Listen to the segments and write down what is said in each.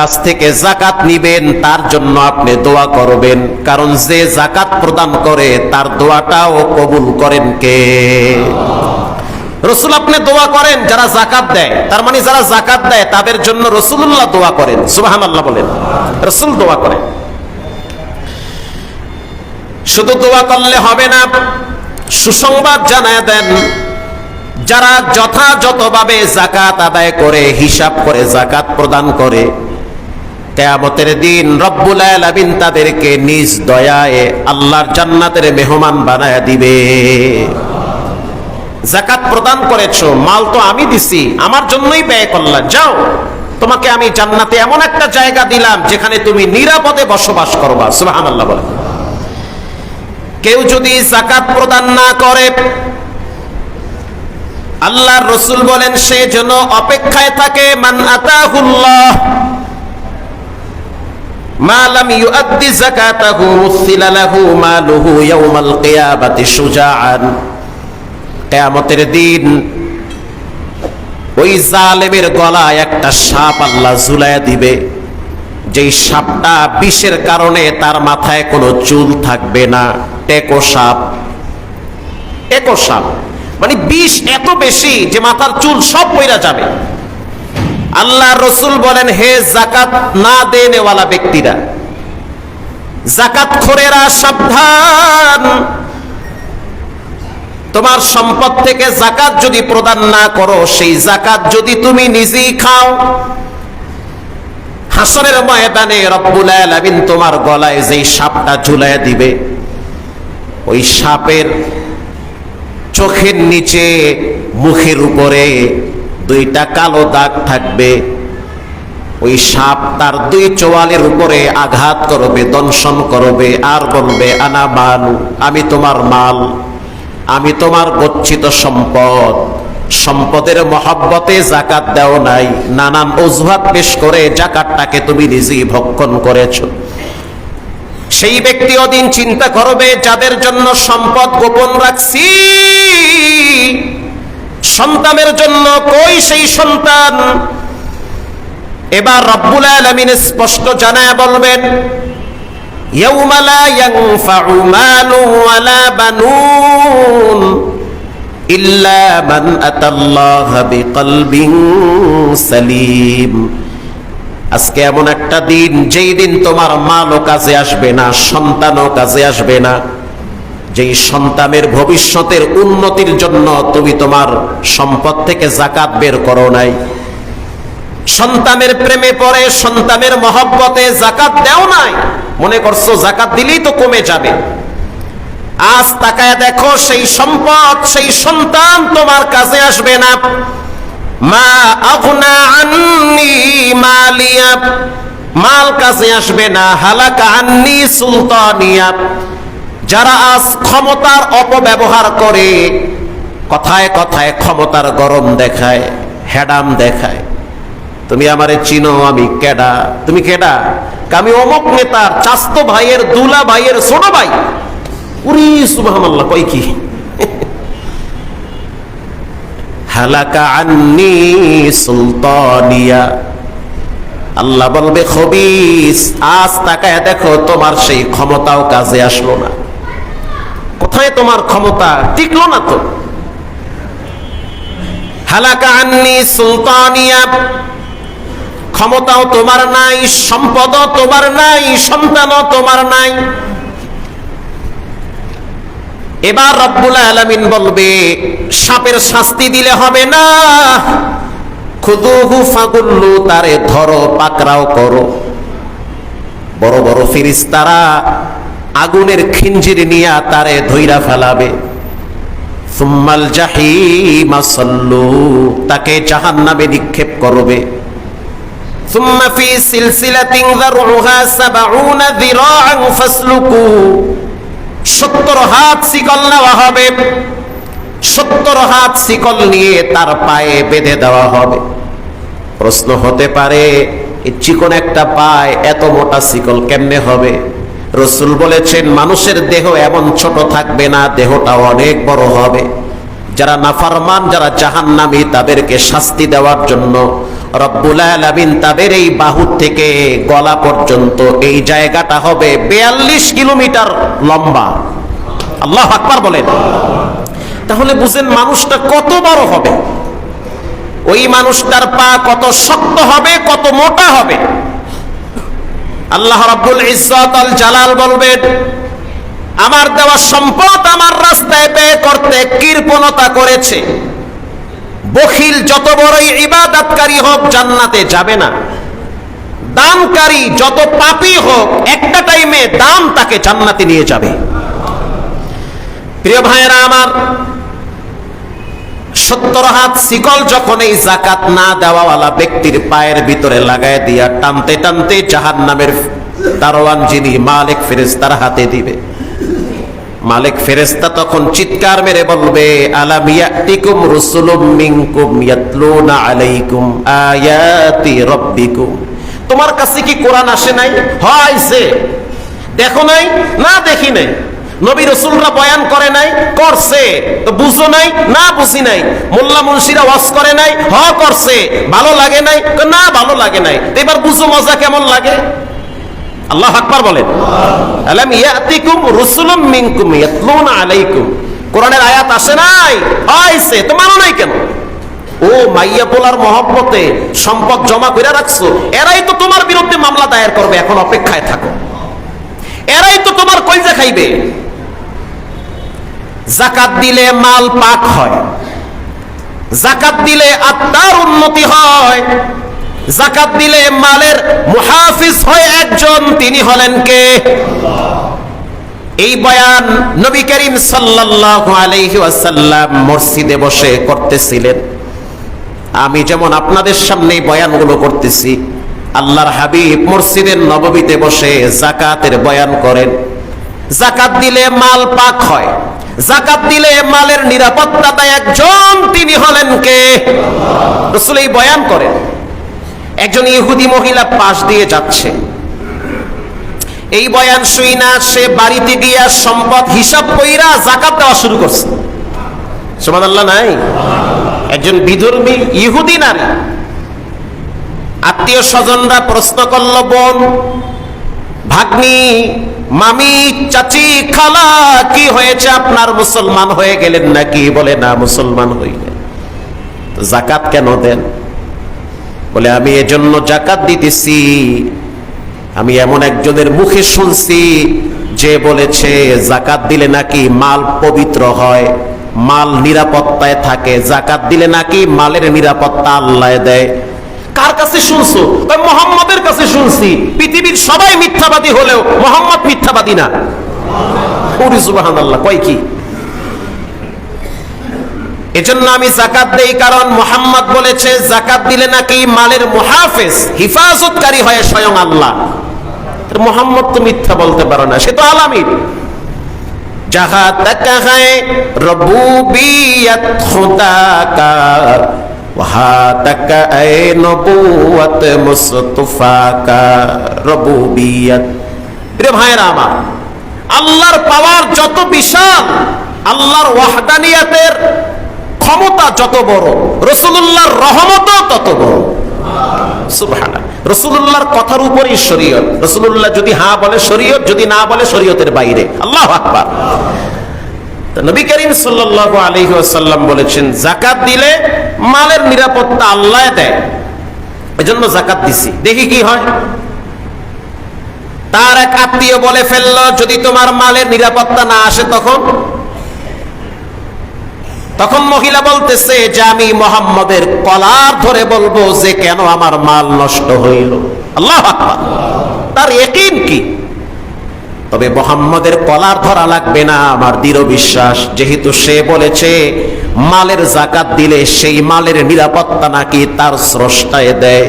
কাছ থেকে জাকাত নিবেন, তার জন্য আপনি দোয়া করবেন। কারণ যে জাকাত প্রদান করে, তার দোয়াটাও কবুল করেন কে? রসুল আপনি দোয়া করেন, যারা জাকাত দেয়। তার মানে যারা জাকাত দেয়, তাদের জন্য রসুল্লাহ দোয়া করেন। সুবাহান আল্লাহ বলেন। রসুল দোয়া করেন। শুধু দোয়া করলে হবে না, সুসংবাদ জানায় দেন, যারা যথাযথভাবে জাকাত আদায় করে, হিসাব করে জাকাত প্রদান করে কেয়ামতের দিন রব্বুল আলামিন তাদেরকে নিজ দয়ায় আল্লাহর জান্নাতের মেহমান বানায় দিবে। জাকাত প্রদান করেছ, মাল তো আমি দিছি, আমার জন্যই ব্যয় করলাম যাও, তোমাকে আমি জান্নাতে এমন একটা জায়গা দিলাম যেখানে তুমি নিরাপদে বসবাস করবা। সুবহানাল্লাহ বলে কেউ যদি জাকাত প্রদান না করে, আল্লাহর রসুল বলেন, সে যেন অপেক্ষায় থাকে, মান আতাহুল্লাহ মা লাম ইউআদ্দি যাকাতাহু মুসিলা লাহু মালুহু ইয়াউমাল কিয়ামাতি শুজাআন। কিয়ামতের দিন ওই জালেমের গলায় একটা সাপ আল্লাহ ঝুলাইয়া দিবে। যেই সাপটা বিষের কারণে তার মাথায় কোনো চুল থাকবে না। টেকো সাপ। টেকো সাপ। মানে বিষ এত বেশি যে মাথার চুল সব পইরা যাবে। আল্লাহ রসুল বলেন, হে জাকাত না দেনেওয়ালা ব্যক্তিরা জাকাত খোরেরা সাবধান। তোমার সম্পদ থেকে জাকাত যদি প্রদান না করো, সেই জাকাত যদি তুমি নিজেই খাও, হাসরের ময়দানে রব্বুল আলামিন তোমার গলায় যেই সাপটা ঝুলায় দিবে, ওই সাপের চোখের নিচে, মুখের উপরে দুইটা কালো দাগ থাকবে। ওই সাপ তার দুই চোয়ালের উপরে আঘাত করবে, দংশন করবে, আর বলবে, আনা মালু, আমি তোমার মাল, আমি তোমার গচ্ছিত সম্পদ। সম্পদের মহব্বতে জাকাত দেও নাই, নানান অজুহাত পেশ করে জাকাতটাকে তুমি নিজেই ভক্ষণ করেছ। সেই ব্যক্তি ওদিন চিন্তা করবে, যাদের জন্য সম্পদ গোপন রাখছি সন্তানের জন্য কই সেই সন্তান? এবার রব্বুল আলমিন স্পষ্ট জানায় বলবেন আজকে এমন একটা দিন, যেই দিন তোমার মালও কাজে আসবে না, সন্তানও কাজে আসবে না। যেই সন্তানের ভবিষ্যতের উন্নতির জন্য তুমি তোমার সম্পদ থেকে জাকাত বের করো নাই। সন্তানের প্রেমে পড়ে, সন্তানের মহব্বতে জাকাত দেও নাই। মনে করছ জাকাত দিলেই তো কমে যাবে। আজ তাকায় দেখো সেই সম্পদ, সেই সন্তান তোমার কাছে আসবে না। মা আগুনা আন্নি মালিয়া। মাল কাছে আসবে না, হালাকা আন্নি সুলতানিয়া। যারা আজ ক্ষমতার অপব্যবহার করে, কথায় কথায় ক্ষমতার গরম দেখায় হ্যাডাম দেখায়। তুমি আমারে চিনো, আমি কেডা? তুমি কেডা? আমি অমুক নেতার চাস্ত ভাইয়ের, দুলা ভাইয়ের, ছোট ভাই। উরি, সুবহানাল্লাহ কই কি? হালাকা আন্নি সুলতানিয়া। আল্লাহ বলবে, খবিস, আজ তাকায় দেখো, তোমার সেই ক্ষমতাও কাজে আসলো না। কোথায় তোমার ক্ষমতা? টিকলো না তো। হালাকা আন্নি সুলতানিয়া, ক্ষমতাও তোমার নাই, সম্পদও তোমার নাই, সন্তানও তোমার নাই। এবার রব্বুল আলামিন বলবে, সাপের শাস্তি দিলে হবে না। খুদুহু ফাগুল্লু, তারে ধরো পাকরাও করো। বড় বড় ফিরিস্তারা আগুনের খিঞ্জির নিয়া তারে ধৈরা ফেলাবে। সুম্মাল জাহি মাসল্লু তাকে জাহান্নামে নিক্ষেপ করবে। সুম্মা ফি সিলসিলাতিন যারউহা 70 হাত শিকল নেওয়া হবে। 70 হাত শিকল নিয়ে তার পায়ে বেঁধে দেওয়া হবে। প্রশ্ন হতে পারে চিকন একটা পায় এত মোটা শিকল কেমনে হবে? রসুল বলেছেন, মানুষের দেহ এমন ছোট থাকবে না দেহটা অনেক বড় হবে। যারা নাফারমান, যারা জাহান্নামী, তাদেরকে শাস্তি দেওয়ার জন্য রব্বুল আলামিন তাদের এই বাহু থেকে গলা পর্যন্ত এই জায়গাটা হবে বিয়াল্লিশ কিলোমিটার লম্বা। আল্লাহ আকবার বলেন। তাহলে বুঝেন মানুষটা কত বড় হবে। ওই মানুষটার পা কত শক্ত হবে, কত মোটা হবে। আল্লাহ রাব্বুল ইজ্জত আল জালাল বলবেন, আমার দেওয়া সম্পদ আমার রাস্তায় ব্যয় করতে কৃপণতা করেছে। বখিল যত বড়ই ইবাদতকারী হোক জান্নাতে যাবে না। দানকারী যত পাপী হোক, একটা টাইমে দান তাকে জান্নাতে নিয়ে যাবে। প্রিয় ভাইয়েরা আমার সত্তর হাত শিকল যখন এই জাকাত না দেওয়াওয়ালা ব্যক্তির পায়ের ভিতরে লাগায় দিয়া টানতে টানতে জাহান নামের দারোয়ান যিনি মালিক ফেরেস্তার হাতে দিবে। মালিক ফেরেস্তা তখন চিৎকার মেরে বলবে, আলাম ইয়াতিকুম রুসুলুম মিনকুম ইয়াতলুনা আলাইকুম আয়াতি রাব্বিকুম? তোমার কাছে কি কোরআন আসে নাই? হয়ছে দেখো নাই? না দেখি নাই? নবী রসুলরা বয়ান করে নাই, করছে। তো বুঝো নাই, না বুঝি নাই। মোল্লা মুন্সিরা ওয়াজ করে নাই, হ করছে। ভালো লাগে নাই না ভালো লাগে নাই। এবার বুঝো মজা কেমন লাগে? আল্লাহ আকবার বলেন। আলাম ইয়াতিকুম রুসুলুম মিনকুম ইয়াতলুনা আলাইকুম। কোরআনের আয়াত আসে নাই হয়ছে তো মানো নাই কেন? ও মাইয়া পোলার মহব্বতে সম্পদ জমা করে রাখছো, এরাই তো তোমার বিরুদ্ধে মামলা দায়ের করবে, এখন অপেক্ষায় থাকো। এরাই তো তোমার কইজা খাইবে। জাকাত দিলে মাল পাক হয়। জাকাত দিলে আত্মার উন্নতি হয়। জাকাত দিলে মালের মুহাফিজ হয় একজন, তিনি হলেন কে? এই বয়ান নবী করিম সাল্লাল্লাহু আলাইহি ওয়াসাল্লাম মসজিদে বসে করতেছিলেন। আমি যেমন আপনাদের সামনে বয়ানগুলো করতেছি, আল্লাহর হাবিব মসজিদের নববীতে বসে জাকাতের বয়ান করেন। জাকাত দিলে মাল পাক হয়। জাকাত দিলে মালের নিরাপত্তা একজন তিনি হলেন কে? রসুল এই বয়ান করেন। একজন ইহুদি মহিলা পাশ দিয়ে যাচ্ছে। এই বয়ান শুই না, সে বাড়িতে গিয়া সম্পদ হিসাব কইরা জাকাত দেওয়া শুরু করছে। সুমান আল্লাহ নাই? একজন বিধর্মী ইহুদি নারী। আত্মীয় স্বজনরা প্রশ্ন করল, বোন ভাগ্নি, মামি, চাচি, খালা, কি হয়েছে? আপনার মুসলমান হয়ে গেলেন নাকি? বলে, না, মুসলমান হইলেন জাকাত কেন দেন? বলে, আমি এজন্য জাকাত দিতেছি। আমি এমন একজনের মুখে শুনছি যে বলেছে, জাকাত দিলে নাকি মাল পবিত্র হয়, মাল নিরাপত্তায় থাকে। জাকাত দিলে নাকি মালের নিরাপত্তা আল্লাহ দেয়। কার কাছে শুনছো কয় মোহাম্মদের কাছে শুনছি পৃথিবীর সবাই মিথ্যাবাদী হলেও মোহাম্মদ মিথ্যাবাদী না ওরে সুবহানাল্লাহ কয় কি এজন্য আমি জাকাত দেই কারণ মোহাম্মদ বলেছে জাকাত দিলে নাকি মালের মুহাফেজ হিফাজতকারী হয় স্বয়ং আল্লাহ আর মোহাম্মদ তো মিথ্যা বলতে পারে না সে তো আলামিন जहां तक है रबूबियत खुदा का وهاتك أي نبوة مصطفاك ربوبيت প্রিয় ভাইরা আমার, আল্লাহর পাওয়ার যত বিশাল, আল্লাহর ওয়াহদানিয়াতের ক্ষমতা যত বড় রসুল্লাহর রহমত তত বড়। সুবহানা রসুল্লাহর কথার উপরই শরীয়ত। রসুলুল্লাহ যদি হা বলে শরীয়ত, যদি না বলে শরীয়তের বাইরে। আল্লাহ আকবার। নবী করিম সাল্লাল্লাহু আলাইহি ওয়াসাল্লাম বলেছেন দিলে মালের নিরাপত্তা আল্লাহ দেয়। এজন্য দিছি। দেখি কি হয়। তার এক আত্মীয় বলে ফেলল, যদি তোমার মালের নিরাপত্তা না আসে তখন? তখন মহিলা বলতেছে, যে আমি মোহাম্মদের কলার ধরে বলব যে কেন আমার মাল নষ্ট হইল? আল্লাহ তার একিন কি? তবে মোহাম্মদের কলার ধরা লাগবে না, আমার দৃঢ় বিশ্বাস। যেহেতু সে বলেছে, মালের জাকাত দিলে সেই মালের নিরাপত্তা নাকি তার স্রষ্টায় দেয়।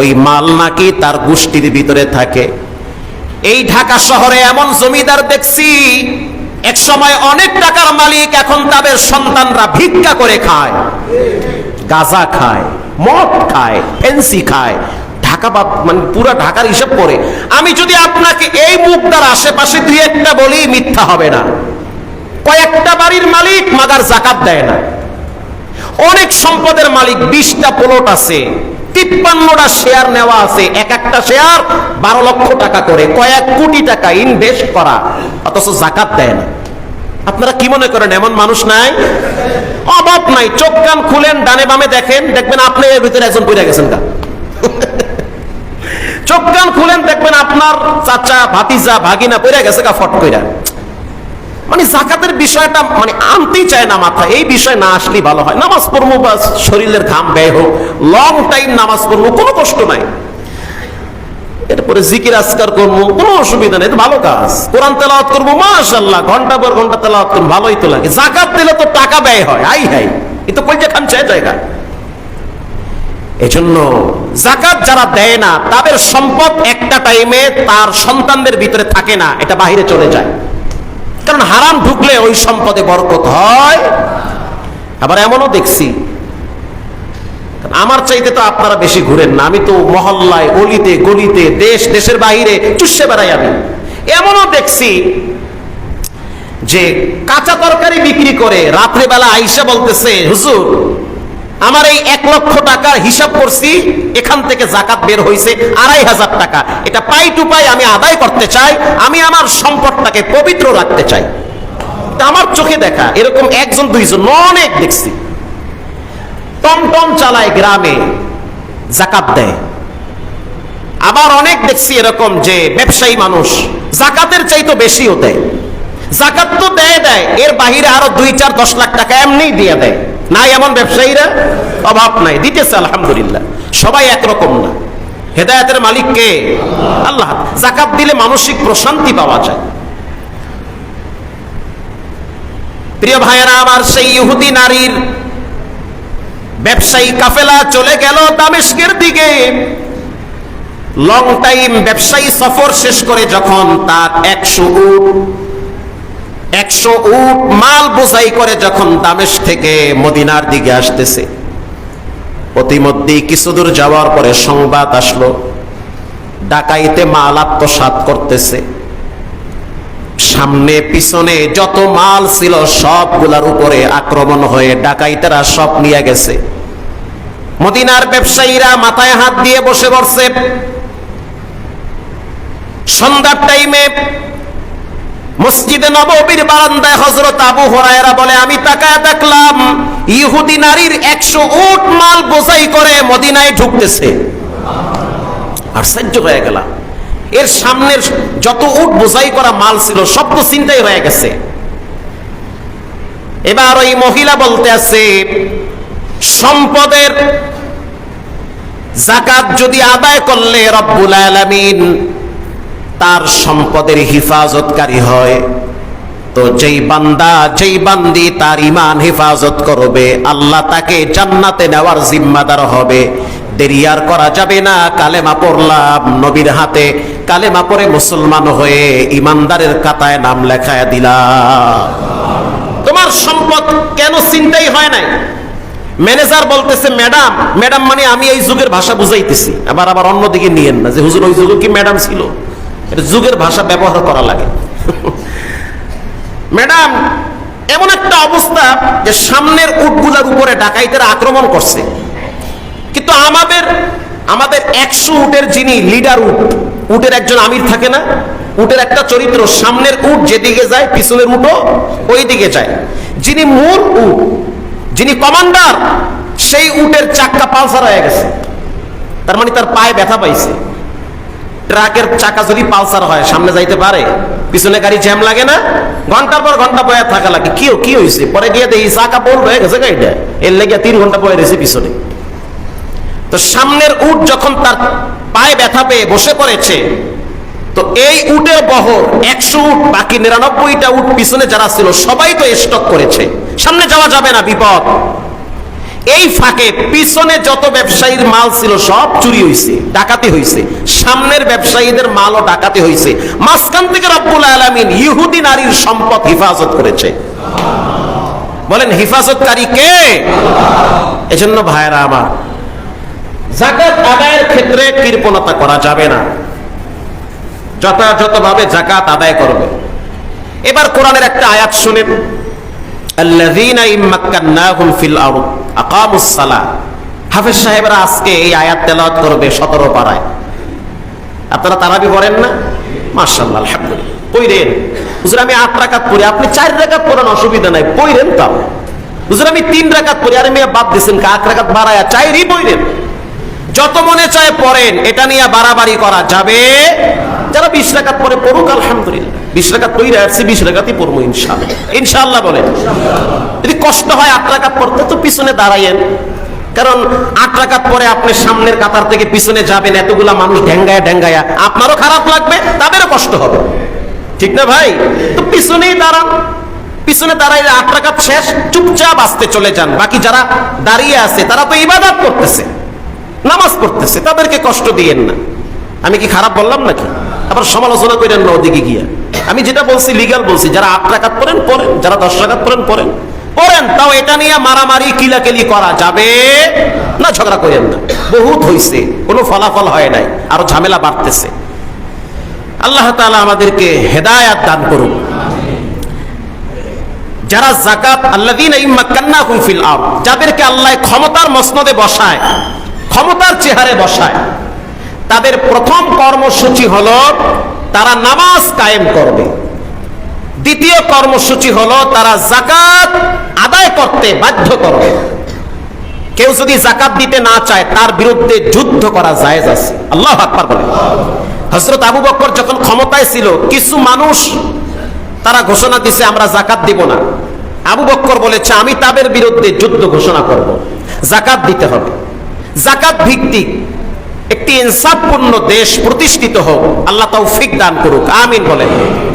ওই মাল নাকি তার গোষ্ঠীর ভিতরে থাকে। এই ঢাকা শহরে এমন জমিদার দেখছি এক সময় অনেক টাকার মালিক এখন তাদের সন্তানরা ভিক্ষা করে খায়। গাজা খায়, মদ খায়, ফেন্সি খায় ঢাকা বা মানে পুরা ঢাকার হিসাব করে, আমি যদি আপনাকে এই মুখদার আশেপাশে দুই একটা বলি, মিথ্যা হবে না। কয়েকটা বাড়ির মালিক মাগার জাকাত দেয় না। অনেক সম্পদের মালিক বিশটা প্লট আছে, তিপ্পান্নটা শেয়ার নেওয়া আছে, এক একটা শেয়ার বারো লক্ষ টাকা করে, কয়েক কোটি টাকা ইনভেস্ট করা, অথচ জাকাত দেয় না। আপনারা কি মনে করেন, এমন মানুষ নাই? অভাব নাই, চোখ কান খুলেন, ডানে বামে দেখেন, দেখবেন আপনি এর ভিতরে একজন পড়ে গেছেন গা। চোখ কান খুলেন, দেখবেন আপনার চাচা, ভাতিজা, ভাগিনা পড়ে গেছে গা ফট কইরা। মানে জাকাতের বিষয়টা মানে আনতেই চায় না মাথা, এই বিষয় না আসলে ভালো হয়। নামাজ পড়ব বা শরীরের ঘাম ব্যয় হোক লং টাইম নামাজ পড়ব, কোনো কষ্ট নাই। এরপরে জিকির আজকার করব, কোনো অসুবিধা নেই ভালো কাজ। কোরআন তেলাওয়াত করব মাশাল্লাহ ঘণ্টা পর ঘণ্টা তেলাওয়াত করব, ভালোই তো লাগে। জাকাত দিলে তো টাকা ব্যয় হয় আই হাই। এ তো কইটা খান চায় জায়গা। এজন্য জাকাত যারা দেয় না, তাদের সম্পদ একটা টাইমে তার সন্তানদের ভিতরে থাকে না, এটা বাহিরে চলে যায়। কারণ হারাম ঢুকলে ওই সম্পদে বরকত হয়। আবার এমনও দেখছি, আমার চাইতে তো আপনারা বেশি ঘুরেন না, আমি তো মহল্লায়, অলিতে, গলিতে, দেশ, দেশের বাইরে চুষে বেড়াই আমি। এমনও দেখছি যে কাঁচা তরকারি বিক্রি করে রাত্রেবেলা আইসা বলতেছে, হুজুর আমার এই এক লক্ষ টাকার হিসাব করছি, এখান থেকে জাকাত বের হয়েছে আড়াই হাজার টাকা। এটা পাই টু পাই আমি আদায় করতে চাই, আমি আমার সম্পদটাকে পবিত্র রাখতে চাই। আমার চোখে দেখা, এরকম একজন, দুইজন অনেক দেখছি। টমটম চালায় গ্রামে জাকাত দেয়। আবার অনেক দেখছি এরকম যে ব্যবসায়ী মানুষ জাকাতের চাইতো বেশিও দেয়। জাকাত তো দেয় দেয়, এর বাহিরে আরও দুই চার দশ লাখ টাকা এমনি দিয়ে দেয়। নাই এমন ব্যবসায়ীরা অভাব নাই। দিতেছে আলহামদুলিল্লাহ। সবাই একরকম না। হেদায়তের মালিক কে? আল্লাহ। জাকাত দিলে মানসিক প্রশান্তি পাওয়া যায়। প্রিয় ভাইয়েরা, আমার সেই ইহুদি নারীর ব্যবসায়ী কাফেলা চলে গেল দামেস্কের দিকে। লং টাইম ব্যবসায়ী সফর শেষ করে যখন তার একশো উট একশো উট মাল বোঝাই করে যখন দামেশ থেকে মদিনার দিকে আসতেছে। অতিমধ্যে কিছু দূর যাওয়ার পরে সংবাদ আসলো, ডাকাইতে মাল আত্মসাত করতেছে। সামনে পিছনে যত মাল ছিল সবগুলার উপরে আক্রমণ হয়ে ডাকাইতেরা সব নিয়ে গেছে। মদিনার ব্যবসায়ীরা মাথায় হাত দিয়ে বসে পড়ছে। সন্ধ্যার টাইমে মসজিদে নববীর বারান্দায় হজরত আবু হরায়রা বলে, আমি তাকায় দেখলাম, ইহুদি নারীর একশো উট মাল বোঝাই করে মদিনায় ঢুকতেছে। আশ্চর্য হয়ে গেলাম এর সামনের যত উট বোঝাই করা মাল ছিল, সব তো চিন্তাই হয়ে গেছে। এবার ওই মহিলা বলতে আছে, সম্পদের জাকাত যদি আদায় করলে রব্বুল আলামিন তার সম্পদের হিফাজতকারী হয়। তো যেই বান্দা, যেই বান্দি তার ইমান হেফাজত করবে, আল্লাহ তাকে জান্নাতে নেওয়ার জিম্মাদার হবে। দেরি আর করা যাবে না, কালেমা পড়লাম নবীর হাতে। কালেমা পড়ে মুসলমান হয়ে ইমানদারের কাতায় নাম লেখায় দিলাম। তোমার সম্পদ কেন চিন্তাই হয় নাই? ম্যানেজার বলতেছে, ম্যাডাম ম্যাডাম মানে আমি এই যুগের ভাষা বুঝাইতেছি। আবার আবার অন্যদিকে নিয়েন না যে, হুজুর, ওই যুগে কি ম্যাডাম ছিল? এটা যুগের ভাষা ব্যবহার করা লাগে। ম্যাডাম, এমন একটা অবস্থা যে সামনের উটগুলার উপরে ডাকাইতেরা আক্রমণ করছে। কিন্তু আমাদের আমাদের একশো উটের যিনি লিডার উট, উটের একজন আমির থাকে না, উটের একটা চরিত্র, সামনের উট যেদিকে যায়, পিছনের উটও ওই দিকে যায়। যিনি মূল উট, যিনি কমান্ডার, সেই উটের চাক্কা পালসার হয়ে গেছে। তার মানে তার পায়ে ব্যথা পাইছে। ট্রাকের চাকা যদি পালসার হয়, সামনে যাইতে পারে? পিছনে গাড়ি জ্যাম লাগে না? ঘণ্টার পর ঘণ্টা বয়ে থাকা লাগে। কি কি হয়েছে পরে গিয়ে দেখি চাকা বল হয়ে গেছে গাড়িটা এর লেগে তিন ঘণ্টা বয়ে রয়েছে পিছনে। তো সামনের উট যখন তার পায়ে ব্যথা পেয়ে বসে পড়েছে, তো এই উটের বহর, একশো উট, বাকি নিরানব্বইটা উট পিছনে যারা ছিল, সবাই তো স্টক করেছে। সামনে যাওয়া যাবে না, বিপদ। এই ফাঁকে পিছনে যত ব্যবসায়ীর মাল ছিল সব চুরি হয়েছে ডাকাতি হয়েছে সামনের ব্যবসায়ীদের মালও ডাকাতি হয়েছে মাঝখান থেকে রব্বুল আলমিন ইহুদি নারীর সম্পদ হেফাজত করেছে। বলেন, হেফাজতকারী কে? এজন্য ভাইরা আমার জাকাত আদায়ের ক্ষেত্রে কৃপণতা করা যাবে না। যথাযথভাবে জাকাত আদায় করবে। এবার কোরআনের একটা আয়াত শুনেন। হাফেজ সাহেবরা আজকে এই আয়াত তেলাওয়াত করবে সতেরো পাড়ায়। আপনারা তারাবি পড়েন না? পইরেন আমি আট রাকাত পড়ি, আপনি চার রাকাত পড়েন অসুবিধা নাই পইরেন তাও। আমি তিন রাকাত পড়ি, আরে মেয়ে বাদ দিছেন কা? আট রাকাত বাড়ায়া চাইরই পইরেন যত মনে চায় পড়েন, এটা নিয়ে বাড়াবাড়ি করা যাবে যারা বিশ রাকাত পরে পড়ুক, আলহামদুলিল্লাহ। বিশ রাকাত পড়ে আসছি, বিশ রাকাতই পড়ব ইনশাল্লাহ ইনশাল্লাহ বলেন, যদি কষ্ট হয় আট রাকাত পড়তে, তো পিছনে দাঁড়াইয়েন কারণ আট রাকাত পরে আপনি সামনের কাতার থেকে পিছনে যাবেন, এতগুলা মানুষ ঢ্যাঙ্গায়া ঢ্যাঙ্গায়া আপনারও খারাপ লাগবে, তাদেরও কষ্ট হবে। ঠিক না ভাই? তো পিছনেই দাঁড়ান। পিছনে দাঁড়াইলে আট রাকাত শেষ, চুপচাপ আসতে চলে যান। বাকি যারা দাঁড়িয়ে আছে, তারা তো ইবাদত করতেছে, নামাজ পড়তেছে, তাদেরকে কষ্ট দিয়েন না। আমি কি খারাপ বললাম নাকি? আবার সমালোচনা করেন না ওদিকে গিয়া। আমি যেটা বলছি লিগাল বলছি, যারা আট রাকাত পড়েন পড়েন, যারা দশ রাকাত পড়েন পড়েন। পড়েন, তাও এটা নিয়ে মারামারি, কিলাকেলি করা যাবে না ঝগড়া করেন না। বহুত হইছে, কোনো ফলাফল হয় নাই, আরও ঝামেলা বাড়তেছে। আল্লাহ তাআলা আমাদেরকে হেদায়াত দান করুন যারা জাকাত আরদ, যাদেরকে আল্লাহ ক্ষমতার মসনদে বসায়, ক্ষমতার চেহারে বসায় তাদের প্রথম কর্মসূচি হল তারা নামাজ কায়েম করবে। দ্বিতীয় কর্মসূচি হলো তারা জাকাত আদায় করতে বাধ্য করবে। কেউ যদি জাকাত দিতে না চায়, তার বিরুদ্ধে যুদ্ধ করা জায়েজ আছে। আল্লাহ আকবার বলে। হযরত আবু বকর যখন ক্ষমতায় ছিল, কিছু মানুষ তারা ঘোষণা দিছে, আমরা জাকাত দিব না। আবু বক্কর বলেছে, আমি তাদের বিরুদ্ধে যুদ্ধ ঘোষণা করব। জাকাত দিতে হবে। জাকাত ভিত্তিক একটি ইনসাফপূর্ণ দেশ প্রতিষ্ঠিত হোক আল্লাহ তৌফিক দান করুক আমিন বলেন